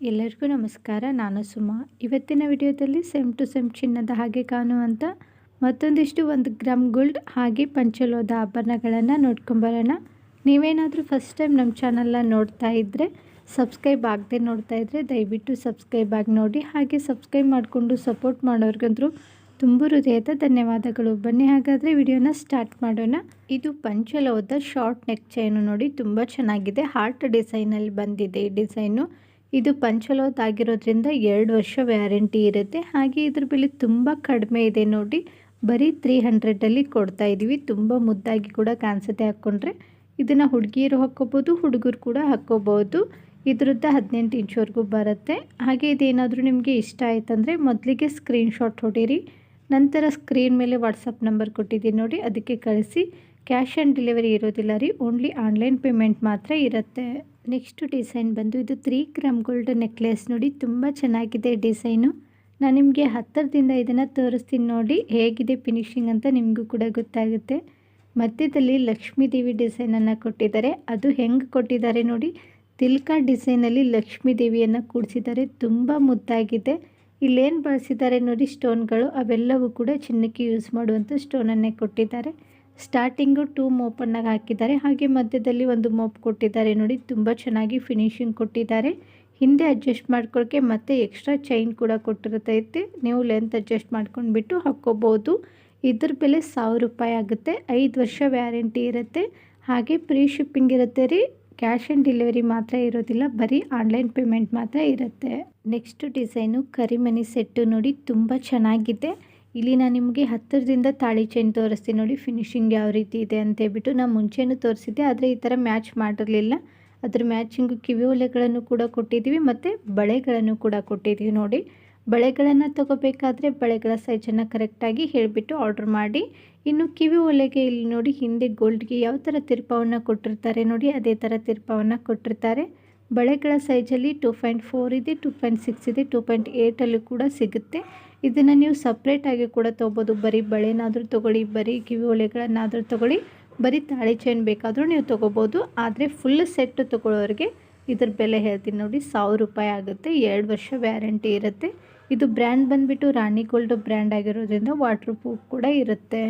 ಎಲ್ಲರಿಗೂ ನಮಸ್ಕಾರ. ನಾನು ಸುಮಾ. ಇವತ್ತಿನ ವಿಡಿಯೋದಲ್ಲಿ ಸೆಮ್ ಟು ಸೆಮ್ ಚಿನ್ನದ ಹಾಗೆ ಕಾಣುವಂಥ ಮತ್ತೊಂದಿಷ್ಟು ಒಂದು ಗ್ರಾಮ್ ಗೋಲ್ಡ್ ಹಾಗೆ ಪಂಚಲೋದ ಆಭರಣಗಳನ್ನು ನೋಡ್ಕೊಂಬರೋಣ ನೀವೇನಾದರೂ ಫಸ್ಟ್ ಟೈಮ್ ನಮ್ಮ ಚಾನಲ್ನ ನೋಡ್ತಾ ಇದ್ದರೆ ಸಬ್ಸ್ಕ್ರೈಬ್ ಆಗದೆ ನೋಡ್ತಾ ಇದ್ದರೆ ದಯವಿಟ್ಟು ಸಬ್ಸ್ಕ್ರೈಬ್ ಆಗಿ ನೋಡಿ. ಹಾಗೆ ಸಬ್ಸ್ಕ್ರೈಬ್ ಮಾಡಿಕೊಂಡು ಸಪೋರ್ಟ್ ಮಾಡೋರ್ಗಂದ್ರೂ ತುಂಬ ಹೃದಯದ ಧನ್ಯವಾದಗಳು. ಬನ್ನಿ ಹಾಗಾದರೆ ವಿಡಿಯೋನ ಸ್ಟಾರ್ಟ್ ಮಾಡೋಣ. ಇದು ಪಂಚಲೋದ ಶಾರ್ಟ್ ನೆಕ್ ಚೈನು ನೋಡಿ ತುಂಬ ಚೆನ್ನಾಗಿದೆ. ಹಾರ್ಟ್ ಡಿಸೈನಲ್ಲಿ ಬಂದಿದೆ ಈ ಡಿಸೈನು ಇದು ಪಂಚಲೋತ್ ಆಗಿರೋದ್ರಿಂದ ಎರಡು ವರ್ಷ ವ್ಯಾರಂಟಿ ಇರುತ್ತೆ. ಹಾಗೆ ಇದ್ರ ಬೆಲೆ ತುಂಬ ಕಡಿಮೆ ಇದೆ ನೋಡಿ. ಬರೀ ತ್ರೀ ಹಂಡ್ರೆಡಲ್ಲಿ ಕೊಡ್ತಾ ಇದ್ದೀವಿ ತುಂಬ ಮುದ್ದಾಗಿ ಕೂಡ ಕಾಣಿಸುತ್ತೆ ಹಾಕ್ಕೊಂಡ್ರೆ ಇದನ್ನು ಹುಡುಗಿಯರು ಹಾಕ್ಕೋಬೋದು, ಹುಡುಗರು ಕೂಡ ಹಾಕ್ಕೋಬೋದು. ಇದ್ರದ್ದು ಹದಿನೆಂಟು ಇಂಚ್ವರೆಗೂ ಬರುತ್ತೆ. ಹಾಗೆ ಇದೇನಾದರೂ ನಿಮಗೆ ಇಷ್ಟ ಆಯ್ತಂದರೆ ಮೊದಲಿಗೆ ಸ್ಕ್ರೀನ್ಶಾಟ್ ಹೊಡೀರಿ. ನಂತರ ಸ್ಕ್ರೀನ್ ಮೇಲೆ ವಾಟ್ಸಪ್ ನಂಬರ್ ಕೊಟ್ಟಿದ್ದೀನಿ ನೋಡಿ, ಅದಕ್ಕೆ ಕಳಿಸಿ. ಕ್ಯಾಶ್ ಆನ್ ಡೆಲಿವರಿ ಇರೋದಿಲ್ಲ ರೀ, ಓನ್ಲಿ ಆನ್ಲೈನ್ ಪೇಮೆಂಟ್ ಮಾತ್ರ ಇರುತ್ತೆ. ನೆಕ್ಸ್ಟ್ ಡಿಸೈನ್ ಬಂದು ಇದು ತ್ರೀ ಗ್ರಾಮ್ ಗೋಲ್ಡ್ ನೆಕ್ಲೆಸ್ ನೋಡಿ, ತುಂಬ ಚೆನ್ನಾಗಿದೆ ಡಿಸೈನು. ನಾನು ನಿಮಗೆ ಹತ್ತರದಿಂದ ಇದನ್ನು ತೋರಿಸ್ತೀನಿ ನೋಡಿ, ಹೇಗಿದೆ ಫಿನಿಶಿಂಗ್ ಅಂತ ನಿಮಗೂ ಕೂಡ ಗೊತ್ತಾಗುತ್ತೆ. ಮಧ್ಯದಲ್ಲಿ ಲಕ್ಷ್ಮೀ ದೇವಿ ಡಿಸೈನನ್ನು ಕೊಟ್ಟಿದ್ದಾರೆ. ಅದು ಹೆಂಗೆ ಕೊಟ್ಟಿದ್ದಾರೆ ನೋಡಿ, ತಿಲ್ಕ ಡಿಸೈನಲ್ಲಿ ಲಕ್ಷ್ಮೀ ದೇವಿಯನ್ನು ಕೂಡಿಸಿದ್ದಾರೆ. ತುಂಬ ಮುದ್ದಾಗಿದೆ. ಇಲ್ಲೇನು ಬಳಸಿದ್ದಾರೆ ನೋಡಿ, ಸ್ಟೋನ್ಗಳು, ಅವೆಲ್ಲವೂ ಕೂಡ ಚಿನ್ನಕ್ಕೆ ಯೂಸ್ ಮಾಡುವಂಥ ಸ್ಟೋನನ್ನೇ ಕೊಟ್ಟಿದ್ದಾರೆ. ಸ್ಟಾರ್ಟಿಂಗು ಟೂ ಮೋಪನ್ನಾಗ ಹಾಕಿದ್ದಾರೆ. ಹಾಗೆ ಮಧ್ಯದಲ್ಲಿ ಒಂದು ಮೋಪ್ ಕೊಟ್ಟಿದ್ದಾರೆ ನೋಡಿ. ತುಂಬ ಚೆನ್ನಾಗಿ ಫಿನಿಶಿಂಗ್ ಕೊಟ್ಟಿದ್ದಾರೆ. ಹಿಂದೆ ಅಡ್ಜಸ್ಟ್ ಮಾಡ್ಕೊಳ್ಳೋಕ್ಕೆ ಮತ್ತೆ ಎಕ್ಸ್ಟ್ರಾ ಚೈನ್ ಕೂಡ ಕೊಟ್ಟಿರುತ್ತೈತೆ ನೀವು ಲೆಂತ್ ಅಡ್ಜಸ್ಟ್ ಮಾಡ್ಕೊಂಡ್ಬಿಟ್ಟು ಹಾಕ್ಕೋಬೋದು. ಇದ್ರ ಬೆಲೆ ಸಾವಿರ ರೂಪಾಯಿ ಆಗುತ್ತೆ. ಐದು ವರ್ಷ ವ್ಯಾರಂಟಿ ಇರುತ್ತೆ. ಹಾಗೆ ಪ್ರೀ ಶಿಪ್ಪಿಂಗ್ ಇರುತ್ತೆ ರೀ. ಕ್ಯಾಶ್ ಆನ್ ಡೆಲಿವರಿ ಮಾತ್ರ ಇರೋದಿಲ್ಲ. ಬರೀ ಆನ್ಲೈನ್ ಪೇಮೆಂಟ್ ಮಾತ್ರ ಇರುತ್ತೆ. ನೆಕ್ಸ್ಟ್ ಡಿಸೈನು ಕರಿಮನಿ ಸೆಟ್ಟು ನೋಡಿ. ತುಂಬ ಚೆನ್ನಾಗಿದೆ. ಇಲ್ಲಿ ನಾನು ನಿಮಗೆ ಹತ್ತಿರದಿಂದ ತಾಳಿ ಚೈನ್ ತೋರಿಸ್ತೀನಿ ನೋಡಿ ಫಿನಿಶಿಂಗ್ ಯಾವ ರೀತಿ ಇದೆ ಅಂತ ಹೇಳ್ಬಿಟ್ಟು ನಾನು ಮುಂಚೆನೂ ತೋರಿಸಿದ್ದೆ, ಆದರೆ ಈ ಥರ ಮ್ಯಾಚ್ ಮಾಡಿರಲಿಲ್ಲ. ಅದ್ರ ಮ್ಯಾಚಿಂಗು ಕಿವಿ ಒಲೆಗಳನ್ನು ಕೂಡ ಕೊಟ್ಟಿದ್ದೀವಿ, ಮತ್ತು ಬಳೆಗಳನ್ನು ಕೂಡ ಕೊಟ್ಟಿದ್ದೀವಿ ನೋಡಿ. ಬಳೆಗಳನ್ನು ತೊಗೋಬೇಕಾದ್ರೆ ಬಳೆಗಳ ಸೈಜನ್ನು ಕರೆಕ್ಟಾಗಿ ಹೇಳಿಬಿಟ್ಟು ಆರ್ಡ್ರ್ ಮಾಡಿ. ಇನ್ನು ಕಿವಿ ಒಲೆಗೆ ಇಲ್ಲಿ ನೋಡಿ, ಹಿಂದೆ ಗೋಲ್ಡ್ಗೆ ಯಾವ ಥರ ತಿರ್ಪವನ್ನು ಕೊಟ್ಟಿರ್ತಾರೆ ನೋಡಿ, ಅದೇ ಥರ ತಿರ್ಪವನ್ನು ಕೊಟ್ಟಿರ್ತಾರೆ. ಬಳೆಗಳ ಸೈಜಲ್ಲಿ ಟೂ ಪಾಯಿಂಟ್ ಫೋರ್ ಇದೆ ಟೂ ಪಾಯಿಂಟ್ ಸಿಕ್ಸ್ ಇದೆ ಟೂ ಪಾಯಿಂಟ್ ಏಯ್ಟಲ್ಲೂ ಕೂಡ ಸಿಗುತ್ತೆ. ಇದನ್ನು ನೀವು ಸಪ್ರೇಟಾಗಿ ಕೂಡ ತೊಗೋಬೋದು. ಬರೀ ಬಳೆನಾದರೂ ತೊಗೊಳ್ಳಿ, ಬರೀ ಕಿವಿ ಒಲೆಗಳನ್ನಾದರೂ ತೊಗೊಳ್ಳಿ, ಬರೀ ತಾಳಿ ಚೈನ್ ಬೇಕಾದರೂ ನೀವು ತೊಗೋಬೋದು. ಆದರೆ ಫುಲ್ ಸೆಟ್ ತೊಗೊಳ್ಳೋರಿಗೆ ಇದ್ರ ಬೆಲೆ ಹೇಳ್ತೀನಿ ನೋಡಿ, ಸಾವಿರ ರೂಪಾಯಿ ಆಗುತ್ತೆ, ಎರಡು ವರ್ಷ ವ್ಯಾರಂಟಿ ಇರುತ್ತೆ. ಇದು ಬ್ರ್ಯಾಂಡ್ ಬಂದುಬಿಟ್ಟು ರಾಣಿ ಗೋಲ್ಡ್ ಬ್ರ್ಯಾಂಡ್ ಆಗಿರೋದ್ರಿಂದ ವಾಟ್ರ್ ಪ್ರೂಫ್ ಕೂಡ ಇರುತ್ತೆ.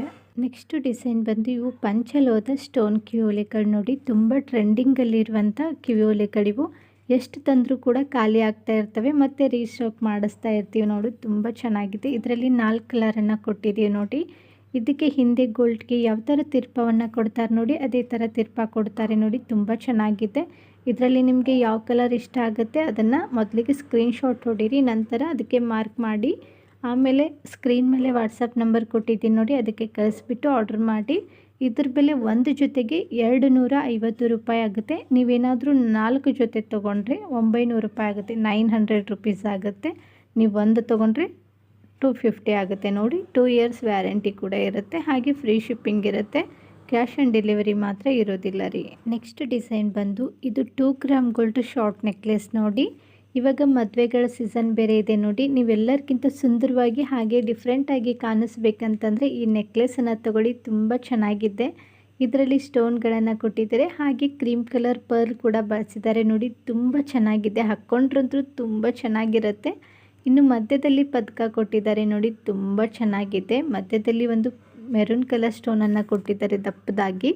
ನೆಕ್ಸ್ಟ್ ಡಿಸೈನ್ ಬಂದು ಇವು ಪಂಚಲೋದ ಸ್ಟೋನ್ ಕಿವಿ ಕಿವಿಯೋಲೆಗಳು ನೋಡಿ, ತುಂಬ ಟ್ರೆಂಡಿಂಗಲ್ಲಿರುವಂಥ ಕಿವಿಯೋಲೆಗಳಿವು ಎಷ್ಟು ತಂದರೂ ಕೂಡ ಖಾಲಿ ಆಗ್ತಾ ಇರ್ತವೆ, ಮತ್ತು ರೀಸ್ಟಾಕ್ ಮಾಡಿಸ್ತಾ ಇರ್ತೀವಿ ನೋಡಿ, ತುಂಬ ಚೆನ್ನಾಗಿದೆ. ಇದರಲ್ಲಿ ನಾಲ್ಕು ಕಲರನ್ನು ಕೊಟ್ಟಿದ್ದೀವಿ ನೋಡಿ. ಇದಕ್ಕೆ ಹಿಂದೆ ಗೋಲ್ಡ್ಗೆ ಯಾವ ಥರ ತಿರ್ಪವನ್ನು ಕೊಡ್ತಾರೆ ನೋಡಿ, ಅದೇ ಥರ ತಿರ್ಪ ಕೊಡ್ತಾರೆ ನೋಡಿ, ತುಂಬ ಚೆನ್ನಾಗಿದೆ. ಇದರಲ್ಲಿ ನಿಮಗೆ ಯಾವ ಕಲರ್ ಇಷ್ಟ ಆಗುತ್ತೆ ಅದನ್ನು ಮೊದಲಿಗೆ ಸ್ಕ್ರೀನ್ಶಾಟ್ ಹೊಡೀರಿ, ನಂತರ ಅದಕ್ಕೆ ಮಾರ್ಕ್ ಮಾಡಿ. ಆಮೇಲೆ ಸ್ಕ್ರೀನ್ ಮೇಲೆ ವಾಟ್ಸಪ್ ನಂಬರ್ ಕೊಟ್ಟಿದ್ದೀನಿ ನೋಡಿ, ಅದಕ್ಕೆ ಕಳಿಸ್ಬಿಟ್ಟು ಆರ್ಡ್ರ್ ಮಾಡಿ. ಇದ್ರ ಬೆಲೆ ಒಂದು ಜೊತೆಗೆ ಎರಡು ನೂರ ಐವತ್ತು ರೂಪಾಯಿ ಆಗುತ್ತೆ. ನೀವೇನಾದರೂ ನಾಲ್ಕು ಜೊತೆ ತೊಗೊಂಡ್ರೆ ಒಂಬೈನೂರು ರೂಪಾಯಿ ಆಗುತ್ತೆ. ನೈನ್ ಹಂಡ್ರೆಡ್ ರುಪೀಸ್ ಆಗುತ್ತೆ. ನೀವು ಒಂದು ತೊಗೊಂಡ್ರೆ ಟೂ ಫಿಫ್ಟಿ ಆಗುತ್ತೆ ನೋಡಿ. ಟೂ ಇಯರ್ಸ್ ವ್ಯಾರಂಟಿ ಕೂಡ ಇರುತ್ತೆ. ಹಾಗೆ ಫ್ರೀ ಶಿಪ್ಪಿಂಗ್ ಇರುತ್ತೆ. ಕ್ಯಾಶ್ ಆನ್ ಡೆಲಿವರಿ ಮಾತ್ರ ಇರೋದಿಲ್ಲ ರೀ. ನೆಕ್ಸ್ಟ್ ಡಿಸೈನ್ ಬಂದು ಇದು two gram gold short necklace ನೋಡಿ. ಇವಾಗ ಮದುವೆಗಳ ಸೀಸನ್ ಬೇರೆ ಇದೆ ನೋಡಿ. ನೀವೆಲ್ಲರಿಗಿಂತ ಸುಂದರವಾಗಿ ಹಾಗೆ ಡಿಫ್ರೆಂಟಾಗಿ ಕಾಣಿಸ್ಬೇಕಂತಂದರೆ ಈ ನೆಕ್ಲೆಸನ್ನು ತಗೊಳ್ಳಿ, ತುಂಬ ಚೆನ್ನಾಗಿದೆ. ಇದರಲ್ಲಿ ಸ್ಟೋನ್ಗಳನ್ನು ಕೊಟ್ಟಿದ್ದಾರೆ. ಹಾಗೆ ಕ್ರೀಮ್ ಕಲರ್ ಪರ್ಲ್ ಕೂಡ ಬಳಸಿದ್ದಾರೆ ನೋಡಿ. ತುಂಬ ಚೆನ್ನಾಗಿದೆ. ಹಾಕ್ಕೊಂಡ್ರಂತೂ ತುಂಬ ಚೆನ್ನಾಗಿರುತ್ತೆ. ಇನ್ನು ಮಧ್ಯದಲ್ಲಿ ಪದಕ ಕೊಟ್ಟಿದ್ದಾರೆ ನೋಡಿ. ತುಂಬ ಚೆನ್ನಾಗಿದೆ. ಮಧ್ಯದಲ್ಲಿ ಒಂದು ಮೆರೂನ್ ಕಲರ್ ಸ್ಟೋನನ್ನು ಕೊಟ್ಟಿದ್ದಾರೆ ದಪ್ಪದಾಗಿ.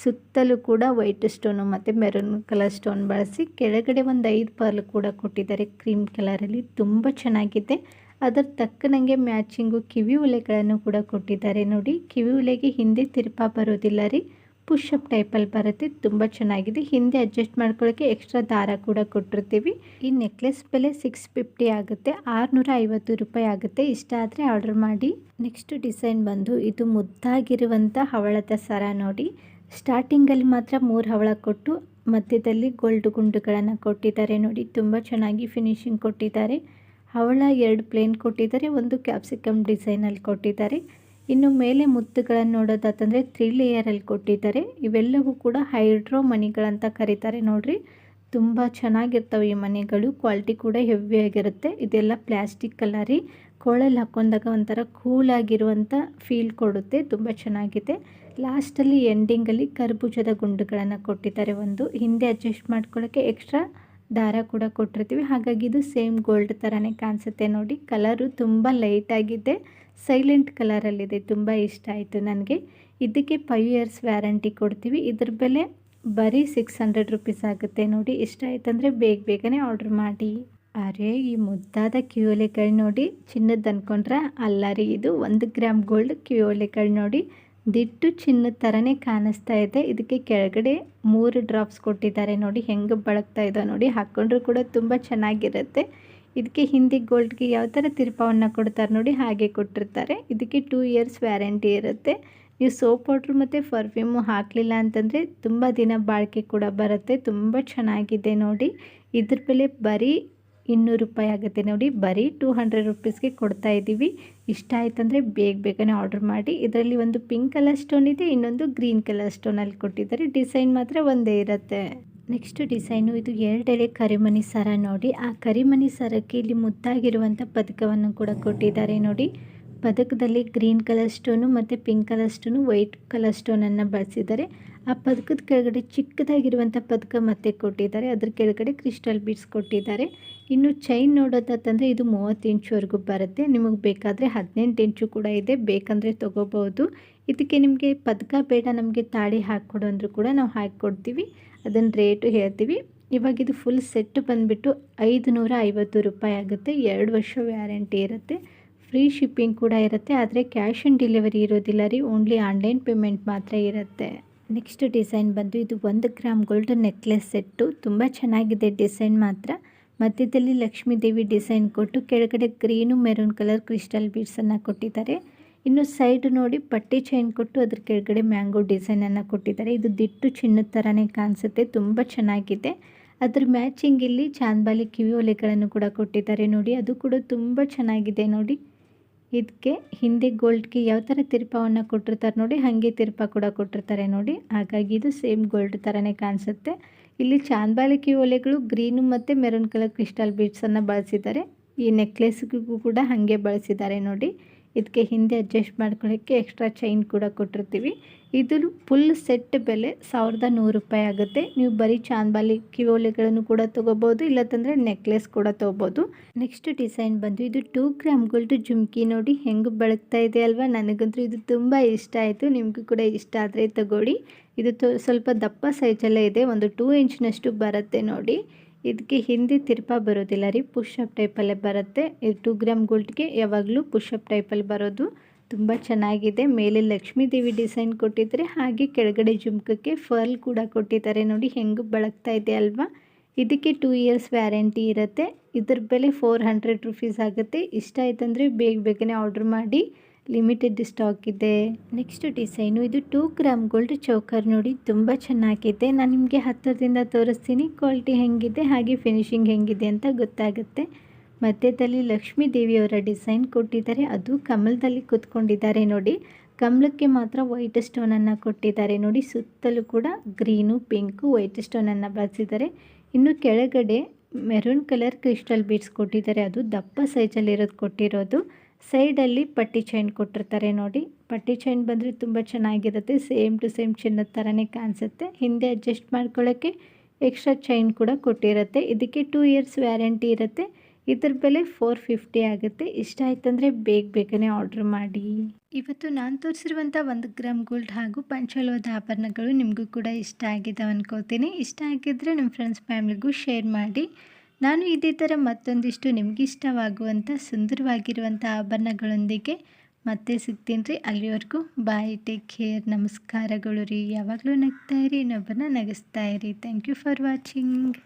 ಸುತ್ತಲೂ ಕೂಡ ವೈಟ್ ಸ್ಟೋನು ಮತ್ತು ಮೆರೂನ್ ಕಲರ್ ಸ್ಟೋನ್ ಬಳಸಿ ಕೆಳಗಡೆ ಒಂದು ಐದು ಪರ್ಲ್ ಕೂಡ ಕೊಟ್ಟಿದ್ದಾರೆ. ಕ್ರೀಮ್ ಕಲರಲ್ಲಿ ತುಂಬ ಚೆನ್ನಾಗಿದೆ. ಅದರ ತಕ್ಕನಂಗೆ ಮ್ಯಾಚಿಂಗು ಕಿವಿ ಉಲೆಗಳನ್ನು ಕೂಡ ಕೊಟ್ಟಿದ್ದಾರೆ ನೋಡಿ. ಕಿವಿ ಉಲೆಗೆ ಹಿಂದೆ ತಿರುಪ ಬರೋದಿಲ್ಲ ರೀ. ಪುಷಪ್ ಟೈಪಲ್ಲಿ ಬರುತ್ತೆ. ತುಂಬ ಚೆನ್ನಾಗಿದೆ. ಹಿಂದೆ ಅಡ್ಜಸ್ಟ್ ಮಾಡ್ಕೊಳ್ಳೋಕ್ಕೆ ಎಕ್ಸ್ಟ್ರಾ ದಾರ ಕೂಡ ಕೊಟ್ಟಿರ್ತೀವಿ. ಈ ನೆಕ್ಲೆಸ್ ಬೆಲೆ ಸಿಕ್ಸ್ ಫಿಫ್ಟಿ ಆಗುತ್ತೆ. ಆರುನೂರ ಐವತ್ತು ರೂಪಾಯಿ ಆಗುತ್ತೆ. ಇಷ್ಟ ಆದರೆ ಆರ್ಡರ್ ಮಾಡಿ. ನೆಕ್ಸ್ಟ್ ಡಿಸೈನ್ ಬಂದು ಇದು ಮುದ್ದಾಗಿರುವಂಥ ಹವಳದ ಸರ ನೋಡಿ. ಸ್ಟಾರ್ಟಿಂಗಲ್ಲಿ ಮಾತ್ರ ಮೂರು ಹವಳ ಕೊಟ್ಟು, ಮಧ್ಯದಲ್ಲಿ ಗೋಲ್ಡ್ ಗುಂಡುಗಳನ್ನು ಕೊಟ್ಟಿದ್ದಾರೆ ನೋಡಿ. ತುಂಬ ಚೆನ್ನಾಗಿ ಫಿನಿಶಿಂಗ್ ಕೊಟ್ಟಿದ್ದಾರೆ. ಹವಳ ಎರಡು ಪ್ಲೇನ್ ಕೊಟ್ಟಿದ್ದಾರೆ, ಒಂದು ಕ್ಯಾಪ್ಸಿಕಮ್ ಡಿಸೈನಲ್ಲಿ ಕೊಟ್ಟಿದ್ದಾರೆ. ಇನ್ನು ಮೇಲೆ ಮುತ್ತುಗಳನ್ನು ನೋಡೋದಾತಂದರೆ ತ್ರೀ ಲೇಯರಲ್ಲಿ ಕೊಟ್ಟಿದ್ದಾರೆ. ಇವೆಲ್ಲವೂ ಕೂಡ ಹೈಡ್ರೋ ಮಣಿಗಳಂತ ಕರೀತಾರೆ ನೋಡಿರಿ. ತುಂಬ ಚೆನ್ನಾಗಿರ್ತವೆ ಈ ಮನೆಗಳು ಕ್ವಾಲಿಟಿ ಕೂಡ ಹೆವಿಯಾಗಿರುತ್ತೆ ಇದೆಲ್ಲ ಪ್ಲ್ಯಾಸ್ಟಿಕ್ ಕಲರಿ ಕೋಳಲ್ಲಿ ಹಾಕೊಂಡಾಗ ಒಂಥರ ಕೂಲಾಗಿರುವಂಥ ಫೀಲ್ ಕೊಡುತ್ತೆ. ತುಂಬ ಚೆನ್ನಾಗಿದೆ. ಲಾಸ್ಟಲ್ಲಿ ಎಂಡಿಂಗಲ್ಲಿ ಕರ್ಬೂಜದ ಗುಂಡುಗಳನ್ನು ಕೊಟ್ಟಿದ್ದಾರೆ. ಒಂದು ಹಿಂದೆ ಅಡ್ಜಸ್ಟ್ ಮಾಡ್ಕೊಳ್ಳೋಕ್ಕೆ ಎಕ್ಸ್ಟ್ರಾ ದಾರ ಕೂಡ ಕೊಟ್ಟಿರ್ತೀವಿ. ಹಾಗಾಗಿ ಇದು ಸೇಮ್ ಗೋಲ್ಡ್ ಥರನೇ ಕಾಣಿಸುತ್ತೆ ನೋಡಿ. ಕಲರು ತುಂಬ ಲೈಟಾಗಿದೆ ಸೈಲೆಂಟ್ ಕಲರಲ್ಲಿದೆ ತುಂಬ ಇಷ್ಟ ಆಯಿತು ನನಗೆ. ಇದಕ್ಕೆ ಫೈವ್ ಇಯರ್ಸ್ ವ್ಯಾರಂಟಿ ಕೊಡ್ತೀವಿ. ಇದ್ರ ಬೆಲೆ ಬರೀ ಸಿಕ್ಸ್ ಹಂಡ್ರೆಡ್ ರುಪೀಸ್ ಆಗುತ್ತೆ ನೋಡಿ. ಇಷ್ಟ ಆಯ್ತಂದರೆ ಬೇಗ ಬೇಗನೆ ಆರ್ಡ್ರ್ ಮಾಡಿ. ಅರೆ, ಈ ಮುದ್ದಾದ ಕಿವಿಯೋಲೆಗಳು ನೋಡಿ. ಚಿನ್ನದ ಅಂದ್ಕೊಂಡ್ರೆ ಅಲ್ಲ ರೀ ಇದು. ಒಂದು ಗ್ರಾಮ್ ಗೋಲ್ಡ್ ಕಿವಿಯೋಲೆಗಳು ನೋಡಿ. ದಿಟ್ಟು ಚಿನ್ನದ ಥರನೇ ಕಾಣಿಸ್ತಾ ಇದೆ. ಇದಕ್ಕೆ ಕೆಳಗಡೆ ಮೂರು ಡ್ರಾಪ್ಸ್ ಕೊಟ್ಟಿದ್ದಾರೆ. ನೋಡಿ, ಹೆಂಗೆ ಬಳಕ್ತಾ ಇದೆ ನೋಡಿ ಹಾಕ್ಕೊಂಡ್ರೂ ಕೂಡ ತುಂಬ ಚೆನ್ನಾಗಿರುತ್ತೆ. ಇದಕ್ಕೆ ಹಿಂದಿ ಗೋಲ್ಡ್ಗೆ ಯಾವ ಥರ ತಿರುಪವನ್ನು ಕೊಡ್ತಾರೆ ನೋಡಿ, ಹಾಗೆ ಕೊಟ್ಟಿರ್ತಾರೆ. ಇದಕ್ಕೆ ಟೂ ಇಯರ್ಸ್ ವ್ಯಾರಂಟಿ ಇರುತ್ತೆ. ನೀವು ಸೋಪ್ ಪೌಡ್ರ್ ಮತ್ತು ಪರ್ಫ್ಯೂಮು ಹಾಕಲಿಲ್ಲ ಅಂತಂದರೆ ತುಂಬ ದಿನ ಬಾಳಿಕೆ ಕೂಡ ಬರುತ್ತೆ. ತುಂಬ ಚೆನ್ನಾಗಿದೆ ನೋಡಿ. ಇದ್ರ ಬೆಲೆ ಬರೀ ಇನ್ನೂರು ರೂಪಾಯಿ ಆಗುತ್ತೆ ನೋಡಿ. ಬರೀ ಟೂ ಹಂಡ್ರೆಡ್ ರುಪೀಸ್ಗೆ ಕೊಡ್ತಾ ಇದ್ದೀವಿ. ಇಷ್ಟ ಆಯ್ತಂದರೆ ಬೇಗ ಬೇಗನೆ ಆರ್ಡರ್ ಮಾಡಿ. ಇದರಲ್ಲಿ ಒಂದು ಪಿಂಕ್ ಕಲರ್ ಸ್ಟೋನ್ ಇದೆ, ಇನ್ನೊಂದು ಗ್ರೀನ್ ಕಲರ್ ಸ್ಟೋನಲ್ಲಿ ಕೊಟ್ಟಿದ್ದಾರೆ. ಡಿಸೈನ್ ಮಾತ್ರ ಒಂದೇ ಇರುತ್ತೆ. ನೆಕ್ಸ್ಟ್ ಡಿಸೈನು ಇದು ಎರಡೆಳೆ ಕರಿಮಣಿ ಸರ ನೋಡಿ. ಆ ಕರಿಮಣಿ ಸರಕ್ಕೆ ಇಲ್ಲಿ ಮುದ್ದಾಗಿರುವಂಥ ಪದಕವನ್ನು ಕೂಡ ಕೊಟ್ಟಿದ್ದಾರೆ ನೋಡಿ. ಪದಕದಲ್ಲಿ ಗ್ರೀನ್ ಕಲರ್ ಸ್ಟೋನು ಮತ್ತು pink colour stone white colour ಸ್ಟೋನನ್ನು ಬಳಸಿದ್ದಾರೆ. ಆ ಪದಕದ ಕೆಳಗಡೆ ಚಿಕ್ಕದಾಗಿರುವಂಥ ಪದಕ ಮತ್ತೆ ಕೊಟ್ಟಿದ್ದಾರೆ. ಅದ್ರ ಕೆಳಗಡೆ ಕ್ರಿಸ್ಟಲ್ ಬೀಡ್ಸ್ ಕೊಟ್ಟಿದ್ದಾರೆ. ಇನ್ನು ಚೈನ್ ನೋಡೋದಂತಂದರೆ ಇದು ಮೂವತ್ತು ಇಂಚುವರೆಗೂ ಬರುತ್ತೆ. ನಿಮಗೆ ಬೇಕಾದರೆ ಹದಿನೆಂಟು ಇಂಚು ಕೂಡ ಇದೆ. ಬೇಕಂದರೆ ತೊಗೋಬೋದು ಇದಕ್ಕೆ ನಿಮಗೆ ಪದಕ ಬೇಡ, ನಮಗೆ ತಾಳಿ ಹಾಕ್ಕೊಡು ಅಂದರೂ ಕೂಡ ನಾವು ಹಾಕಿಕೊಡ್ತೀವಿ. ಅದನ್ನು ರೇಟು ಹೇಳ್ತೀವಿ. ಇವಾಗ ಇದು ಫುಲ್ ಸೆಟ್ ಬಂದುಬಿಟ್ಟು ಐದು ನೂರ ಐವತ್ತು ರೂಪಾಯಿ ಆಗುತ್ತೆ. ಎರಡು ವರ್ಷ ವ್ಯಾರಂಟಿ ಇರುತ್ತೆ. ಫ್ರೀ ಶಿಪ್ಪಿಂಗ್ ಕೂಡ ಇರುತ್ತೆ. ಆದರೆ ಕ್ಯಾಶ್ ಆನ್ ಡೆಲಿವರಿ ಇರೋದಿಲ್ಲ ರೀ. ಓನ್ಲಿ ಆನ್ಲೈನ್ ಪೇಮೆಂಟ್ ಮಾತ್ರ ಇರುತ್ತೆ. ನೆಕ್ಸ್ಟ್ ಡಿಸೈನ್ ಬಂದು ಇದು ಒಂದು ಗ್ರಾಮ್ ಗೋಲ್ಡ್ ನೆಕ್ಲೆಸ್ ಸೆಟ್ಟು. ತುಂಬ ಚೆನ್ನಾಗಿದೆ ಡಿಸೈನ್ ಮಾತ್ರ. ಮಧ್ಯದಲ್ಲಿ ಲಕ್ಷ್ಮೀ ದೇವಿ ಡಿಸೈನ್ ಕೊಟ್ಟು ಕೆಳಗಡೆ ಗ್ರೀನು, ಮೆರೂನ್ ಕಲರ್ ಕ್ರಿಸ್ಟಲ್ ಬೀಡ್ಸನ್ನು ಕೊಟ್ಟಿದ್ದಾರೆ. ಇನ್ನು ಸೈಡ್ ನೋಡಿ ಪಟ್ಟಿ ಚೈನ್ ಕೊಟ್ಟು ಅದ್ರ ಕೆಳಗಡೆ ಮ್ಯಾಂಗೋ ಡಿಸೈನನ್ನು ಕೊಟ್ಟಿದ್ದಾರೆ. ಇದು ದಿಟ್ಟು ಚಿನ್ನದ ಥರನೇ ಕಾಣಿಸುತ್ತೆ. ತುಂಬ ಚೆನ್ನಾಗಿದೆ. ಅದ್ರ ಮ್ಯಾಚಿಂಗ್ ಇಲ್ಲಿ ಚಾಂದ್ಬಾಲಿ ಕಿವಿ ಒಲೆಗಳನ್ನು ಕೂಡ ಕೊಟ್ಟಿದ್ದಾರೆ ನೋಡಿ. ಅದು ಕೂಡ ತುಂಬ ಚೆನ್ನಾಗಿದೆ ನೋಡಿ. ಇದಕ್ಕೆ ಹಿಂದೆ ಗೋಲ್ಡ್ಗೆ ಯಾವ ಥರ ತಿರುಪವನ್ನು ಕೊಟ್ಟಿರ್ತಾರೆ ನೋಡಿ, ಹಾಗೆ ತಿರುಪ ಕೂಡ ಕೊಟ್ಟಿರ್ತಾರೆ ನೋಡಿ. ಹಾಗಾಗಿ ಇದು ಸೇಮ್ ಗೋಲ್ಡ್ ಥರನೇ ಕಾಣಿಸುತ್ತೆ. ಇಲ್ಲಿ ಚಾಂದ್ಬಾಲಿಕಿ ಒಲೆಗಳು ಗ್ರೀನು ಮತ್ತು ಮೆರೂನ್ ಕಲರ್ ಕ್ರಿಸ್ಟಲ್ ಬೀಡ್ಸನ್ನು ಬಳಸಿದ್ದಾರೆ. ಈ ನೆಕ್ಲೆಸ್ಗೂ ಕೂಡ ಹಾಗೆ ಬಳಸಿದ್ದಾರೆ ನೋಡಿ. ಇದಕ್ಕೆ ಹಿಂದೆ ಅಡ್ಜಸ್ಟ್ ಮಾಡ್ಕೊಳ್ಳೋಕ್ಕೆ ಎಕ್ಸ್ಟ್ರಾ ಚೈನ್ ಕೂಡ ಕೊಟ್ಟಿರ್ತೀವಿ. ಇದು ಫುಲ್ ಸೆಟ್ ಬೆಲೆ ಸಾವಿರದ ನೂರು ರೂಪಾಯಿ ಆಗುತ್ತೆ. ನೀವು ಬರೀ ಚಾಂದ್ಬಾಲಿ ಕಿವೋಲೆಗಳನ್ನು ಕೂಡ ತೊಗೋಬೋದು, ಇಲ್ಲತ್ತಂದರೆ ನೆಕ್ಲೆಸ್ ಕೂಡ ತೊಗೋಬೋದು. ನೆಕ್ಸ್ಟ್ ಡಿಸೈನ್ ಬಂದು ಇದು ಟೂ ಗ್ರಾಮ್ ಗೋಲ್ಡ್ ಜುಮ್ಕಿ ನೋಡಿ ಹೆಂಗೆ ಬೆಳಗ್ತಾ ಇದೆ ಅಲ್ವಾ? ನನಗಂತೂ ಇದು ತುಂಬ ಇಷ್ಟ ಆಯಿತು. ನಿಮಗೂ ಕೂಡ ಇಷ್ಟ ಆದರೆ ತಗೊಳ್ಳಿ. ಇದು ಸ್ವಲ್ಪ ದಪ್ಪ ಸೈಜಲ್ಲೇ ಇದೆ, ಒಂದು ಟೂ ಇಂಚ್ನಷ್ಟು ಬರುತ್ತೆ ನೋಡಿ. ಇದಕ್ಕೆ ಹಿಂದೆ ತಿರ್ಪ ಬರೋದಿಲ್ಲ ರೀ ಅಪ್ ಟೈಪಲ್ಲೇ ಬರುತ್ತೆ. ಇದು ಟೂ ಗ್ರಾಮ್ ಗೋಲ್ಡ್ಗೆ ಯಾವಾಗಲೂ ಪುಷಪ್ ಟೈಪಲ್ಲಿ ಬರೋದು. ತುಂಬ ಚೆನ್ನಾಗಿದೆ. ಮೇಲೆ ಲಕ್ಷ್ಮೀ ದೇವಿ ಡಿಸೈನ್ ಕೊಟ್ಟಿದ್ದಾರೆ ಹಾಗೆ ಕೆಳಗಡೆ ಜುಮ್ಕಕ್ಕೆ ಫರ್ಲ್ ಕೂಡ ಕೊಟ್ಟಿದ್ದಾರೆ. ನೋಡಿ, ಹೆಂಗೆ ಬಳಗ್ತಾ ಇದೆ ಅಲ್ವಾ? ಇದಕ್ಕೆ ಟೂ ಇಯರ್ಸ್ ವ್ಯಾರಂಟಿ ಇರುತ್ತೆ. ಇದ್ರ ಬೆಲೆ ಫೋರ್ ಹಂಡ್ರೆಡ್ ರುಪೀಸ್ ಆಗುತ್ತೆ. ಇಷ್ಟ ಆಯ್ತಂದರೆ ಬೇಗ ಬೇಗನೆ ಆರ್ಡ್ರ್ ಮಾಡಿ. ಲಿಮಿಟೆಡ್ ಸ್ಟಾಕ್ ಇದೆ. ನೆಕ್ಸ್ಟ್ ಡಿಸೈನು ಇದು ಟೂ ಗ್ರಾಮ್ ಗೋಲ್ಡ್ ಚೌಕರ್ ನೋಡಿ, ತುಂಬ ಚೆನ್ನಾಗಿದೆ. ನಾನು ನಿಮಗೆ ಹತ್ತಿರದಿಂದ ತೋರಿಸ್ತೀನಿ. ಕ್ವಾಲಿಟಿ ಹೆಂಗಿದೆ? ಹಾಗೆ ಫಿನಿಶಿಂಗ್ ಹೆಂಗಿದೆ ಅಂತ ಗೊತ್ತಾಗುತ್ತೆ. ಮಧ್ಯದಲ್ಲಿ ಲಕ್ಷ್ಮೀ ದೇವಿಯವರ ಡಿಸೈನ್ ಕೊಟ್ಟಿದ್ದಾರೆ. ಅದು ಕಮಲದಲ್ಲಿ ಕೂತ್ಕೊಂಡಿದ್ದಾರೆ ನೋಡಿ. ಕಮಲಕ್ಕೆ ಮಾತ್ರ ವೈಟ್ ಸ್ಟೋನನ್ನು ಕೊಟ್ಟಿದ್ದಾರೆ ನೋಡಿ. ಸುತ್ತಲೂ ಕೂಡ ಗ್ರೀನು, ಪಿಂಕು, ವೈಟ್ ಸ್ಟೋನನ್ನು ಬಳಸಿದ್ದಾರೆ. ಇನ್ನು ಕೆಳಗಡೆ ಮೆರೂನ್ ಕಲರ್ ಕ್ರಿಸ್ಟಲ್ ಬೀಡ್ಸ್ ಕೊಟ್ಟಿದ್ದಾರೆ. ಅದು ದಪ್ಪ ಸೈಜಲ್ಲಿರೋದು ಕೊಟ್ಟಿರೋದು. ಸೈಡಲ್ಲಿ ಪಟ್ಟಿ ಚೈನ್ ಕೊಟ್ಟಿರ್ತಾರೆ ನೋಡಿ. ಪಟ್ಟಿ ಚೈನ್ ಬಂದರೆ ತುಂಬ ಚೆನ್ನಾಗಿರುತ್ತೆ. ಸೇಮ್ ಟು ಸೇಮ್ ಚಿನ್ನದ ಥರನೇ ಕಾಣಿಸುತ್ತೆ. ಹಿಂದೆ ಅಡ್ಜಸ್ಟ್ ಮಾಡ್ಕೊಳ್ಳೋಕ್ಕೆ ಎಕ್ಸ್ಟ್ರಾ ಚೈನ್ ಕೂಡ ಕೊಟ್ಟಿರುತ್ತೆ. ಇದಕ್ಕೆ ಟೂ ಇಯರ್ಸ್ ವ್ಯಾರಂಟಿ ಇರುತ್ತೆ. ಇದ್ರ ಬೆಲೆ ಫೋರ್ ಫಿಫ್ಟಿ ಆಗುತ್ತೆ. ಇಷ್ಟ ಆಯ್ತಂದರೆ ಬೇಗ ಬೇಗನೆ ಆರ್ಡ್ರ್ ಮಾಡಿ. ಇವತ್ತು ನಾನು ತೋರಿಸಿರುವಂಥ ಒಂದು ಗ್ರಾಮ್ ಗೋಲ್ಡ್ ಹಾಗೂ ಪಂಚಲೋದ ಆಭರಣಗಳು ನಿಮಗೂ ಕೂಡ ಇಷ್ಟ ಆಗಿದೆ ಅನ್ಕೋತೀನಿ. ಇಷ್ಟ ಆಗಿದ್ದರೆ ನಿಮ್ಮ ಫ್ರೆಂಡ್ಸ್ ಫ್ಯಾಮಿಲಿಗೂ ಶೇರ್ ಮಾಡಿ. ನಾನು ಇದೇ ಥರ ಮತ್ತೊಂದಿಷ್ಟು ನಿಮಗಿಷ್ಟವಾಗುವಂಥ ಸುಂದರವಾಗಿರುವಂಥ ಆಭರಣಗಳೊಂದಿಗೆ ಮತ್ತೆ ಸಿಗ್ತೀನಿ ರೀ. ಅಲ್ಲಿವರೆಗೂ ಬಾಯ್ ಟೇಕ್ ಕೇರ್ ನಮಸ್ಕಾರಗಳು ರೀ. ಯಾವಾಗಲೂ ನಗ್ತಾ ಇರಿ, ಇನ್ನೊಬ್ಬರನ್ನ ನಗಿಸ್ತಾ ಇರಿ. Thank you for watching